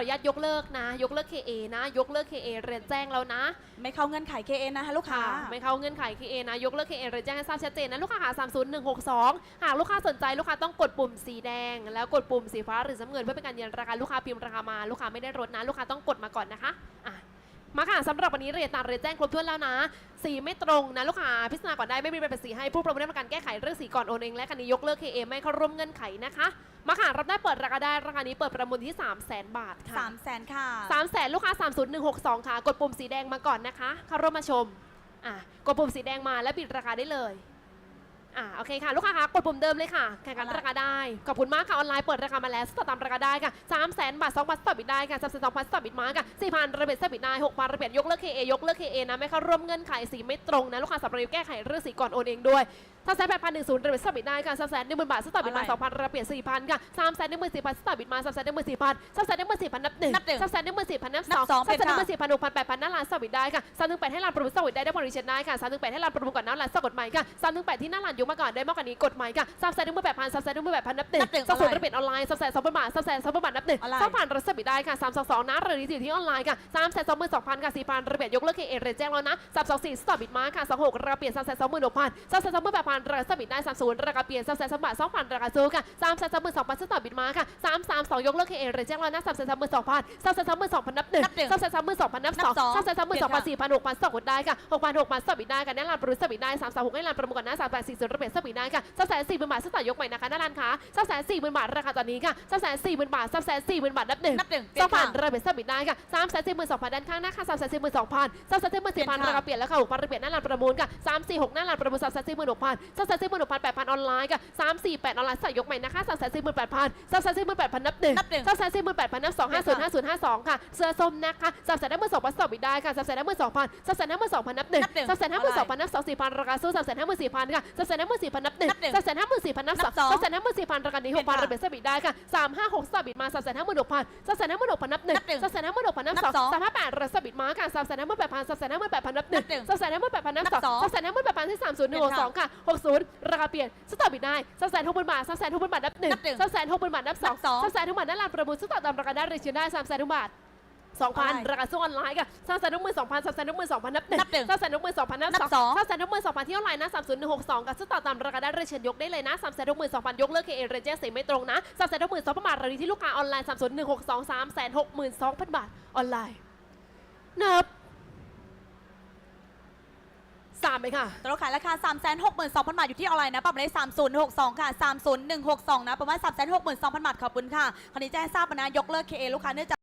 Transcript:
ออนุญาตยกเลิกนะ ยกเลิก KA นะ ยกเลิก KA เรียนแจ้งแล้วนะไม่เข้าเงื่อนไข KA นะคะลูกค้าค่ะไม่เข้าเงื่อนไข KA นะ ยกเลิก KA เรียนแจ้งให้ทราบชัดเจนนะลูกค้าหา30162 หากลูกค้าสนใจลูกค้าต้องกดปุ่มสีแดง แล้วกดปุ่มสีฟ้าหรือสีน้ำเงินเพื่อเป็นการยืนยันราคาลูกค้าพิมพ์ราคามาลูกค้าไม่ได้ลดนะ ลูกค้าต้องกดมาก่อนนะคะอะ มาค่ะสำหรับวันนี้เรียนตามเรียนแจ้งครบถ้วนแล้วนะ สีไม่ตรงนะลูกค้าพิจารณาก่อนได้ไม่มีใบเป็นสีให้ผู้ประมูลได้ประกันแก้ไขเรื่องสีก่อนโอนเองและคันนี้ยกเลิก KA ไม่เข้าร่วมเงื่อนไขนะคะ มาค่ะรับได้เปิดราคาได้ราคานี้เปิดประมูลที่ 3 0 0 0 0 0บาทค่ะ3 0 0แสนค่ะ3 0 0 0 0 0ลูกค้า 30162 ค่ะ กดปุ่มสีแดงมาก่อนนะคะเข้าร่วมมาชมอะกดปุ่มสีแดงมาแล้วปิดราคาได้เลย อะโอเคค่ะลูกค้าคะกดปุ่มเดิมเลยค่ะแข่งกันอะไรราคาได้ขอบคุณมากค่ะออนไลน์เปิดราคามาแล้วสตาร์ทตามราคาได้ค่ะ3 0 0 0 0 0บาท2บาทสตาร์ทบิดได้ค่ะ3 2 0 0 0สตาร์ทบิดมาค่ะ4,000ระเบิดสตาร์ทบิดได้6,000ระเบิดยกเลิก KA ยกเลิก KA นะไม่เข้าร่วมเงื่อนไขสีไม่ตรงนะลูกค้าสับเรียแก้ไขเรื่องสีก่อนโอนเองด้วย ถ้าแสนแปดพันหนึ่งศูนย์ระเบิดสตาร์ทบิดได้ค่ะ3 0 0 0 0 1 0,000บาทสตาร์ทบิดมาอะไร2,000ระเบิด4,000ค่ะ3 0 0 0 0 1 4 0 0 0สตาร์ทบิดมา3 0 0 0 0 1 4 0 0 0 3 0 0 0 0 1 4 0 0 0นับหนึ่งนับหนึ่งสามแสนหนึ่งหมื่นสี่พันนับนัสอบงสองสามแสนหนึ่งหเป็มื่นนสี่พันหกพันแปดพันหน้าร้านสวิตได้ค่ะสามถึงแปดให้ร้านประมูลสวิตได้ได้บริเชนได้ค่ะสามถึงแปดให้ร้านประมูลก่อนหน้าร้านสกดใหม่ค่ะสามถึงแปดที่หน้าร้านยกมาก่อนได้มากกว่านี้กดใหม่ค่ะสามแสนหนึ่งหมื่นแปดพันสามแสนหนึ่งหมื่นแปดพันนับหนึ่งนับหนึ่งสองศูนย์ออนไลน์ระเบียดออนไลน์สามแสนสองพันบาทสามแสนสองพันบาทนับหนึ่งออนไลน์สองพันรัศมีได้ค่ะสามสองสองนะหรือที่ที่ออนไลน์ค่ะสามแสนสองหมื่นสองพันค่ะสี่พันระเบียดยกเลิกเคเอเรนแจ้งแล้วนะสามสองสี่สตอบิดมาค่ะสองหกระเบียดสามแสนสองหมื่นหกพันสามแสนสองหมื่นแปดพันรัศมีได้สามศูนย์ระเบียดสามแสนสองบาทสองพันราคาซื้อค่ะสามแสนสองหมื่นสองพันสตอบิดมาค่ะสามสามสองยกเลิกเคเอเรนแจ้งแล้วนะสามแสนสองหมื่นสองพันสามแสนสองหมื่นสองพันนับหนึ่งสามแสนสามหมื่นสองพันนับสองสามแสนสามหมื่นสองพันสี่พันหกพันสองกดได้ค่ะหกพันหกพันสบิดได้ค่ะแน่นอนประมูลสบิดได้สามสามหกให้ร้านประมูลก่อนนะสามแปดสี่ศูนย์ระเบียดสบิดได้ค่ะสามแสนสี่หมื่นบาทสตาร์ทยกใหม่นะคะหน้าร้านค้าสามแสนสี่หมื่นบาทราคาตอนนี้ค่ะสามแสนสี่หมื่นบาทสามแสนสี่หมื่นบาทนับหนึ่งนับหนึ่งสองพันระเบียดสบิดได้ค่ะสามแสนสี่หมื่นสองพันด้านข้างนะคะสามแสนสี่หมื่นสองพันสามแสนสี่หมื่นสี่พันราคาเปลี่ยนแล้วค่ะหกพันระเบียดหน้าร้านประมูลค่ะสามสี่หกหน้าร้านประมูลสามแสนสี่หมื่นหกพันสามแสนสี่หมื่นหกพันแปดพันออนไลน์ค่ะสามสี่แปดออนไลน์ใส่ยกใหม่นะคะสามแสนสี่หมื่นแปดพันสามแสนสี่หมื่นแปดพันนับหนึ่งนับหนึ่ง สามแสนสี่หมื่นแปดพันนับสองห้าศูนย์ห้าศูนย์ห้าสองค่ะ เสื้อส้มนะคะสามแสนห้าหมื่นสองพันสบิดได้ค่ะสามแสนห้าหมื่นสองพันสามแสนห้าหมื่นสองพันนับหนึ่งนับหนึ่งสามแสนห้าหมื่นสองพันนับสองสี่พันราคาสู้สามแสนห้าหมื่นสี่พันค่ะสามแสนห้าหมื่นสี่พันนับหนึ่งนับหนึ่งสามแสนห้าหมื่นสี่พันนับสองนับสองสามแสนห้าหมื่นสี่พันราคานี้หกพันเปลี่ระยนค่ะเบียดสบิดได้ค่ะสามห้าหกสบิดมาสามแสนห้าหมื่นหกพันสามแสนห้าหมื่นหกพันนับหนึ่งนับหนึ่งสามแสนห้าหมื่นหกพันนับนับสองสองสามห้าแปดระสบิดมาค่ะสามแสนห้าหมื่นแปดพันสามแสนห้าหมื่นแปดพันนับหนึ่งนับหนึ่ง สามแสนห้าหมื่นแปดพันนับนับสองสอง สามแสนห้าหมื่นแปดพัน ที่สามศูนย์หนึ่งหกสองค่ะหกศูนย์ราคาเปลี่ยนสตาร์บิดได้สามแสนหกหมื่นบาทสามแสนหกหมื่นบาทนับหนึ่งนับหนึ่งสามแสนหกหมื่นบาทนับสองนับสองสามแสนหกหมื่นบาทนั่นลานประมูลสตาร์ตามราคาได้เรชินได้สามแสนหกบาทสองพันอะไรราคาส่งออนไลน์ค่ะสามแสนหกหมื่นสองพันสามแสนหกหมื่นสองพันนับหนึ่งนับหนึ่งสามแสนหกหมื่นสองพันนับนับสองสองสามแสนหกหมื่นสองพันที่ออนไลน์นะสามศูนย์หนึ่งหกสองกับสตาร์ตามราคาได้เรชินยกได้เลยนะสามแสนหกหมื่นสองพันยกเลิกเคเอเรเจสีไม่ตรงนะสามแสนหกหมื่นสองพันบาทรายที่ลูกค้าออนไลน์สามศูนย์หนึ่งหกสองสามแสนหกหมื่นสองพันบาทออนไลน์นับ สามเลยค่ะตลาดขายราคา 3 6 2 0 0 0 บาท อยู่ที่ออนไลน์นะ ประมาได้ 3062 ค่ะ 30162 นะ ประมาณ 362,000 บาท ขอบคุณค่ะ คราวนี้แจ้งทราบนะ ยกเลิก KA ลูกค้าเนื่องจาก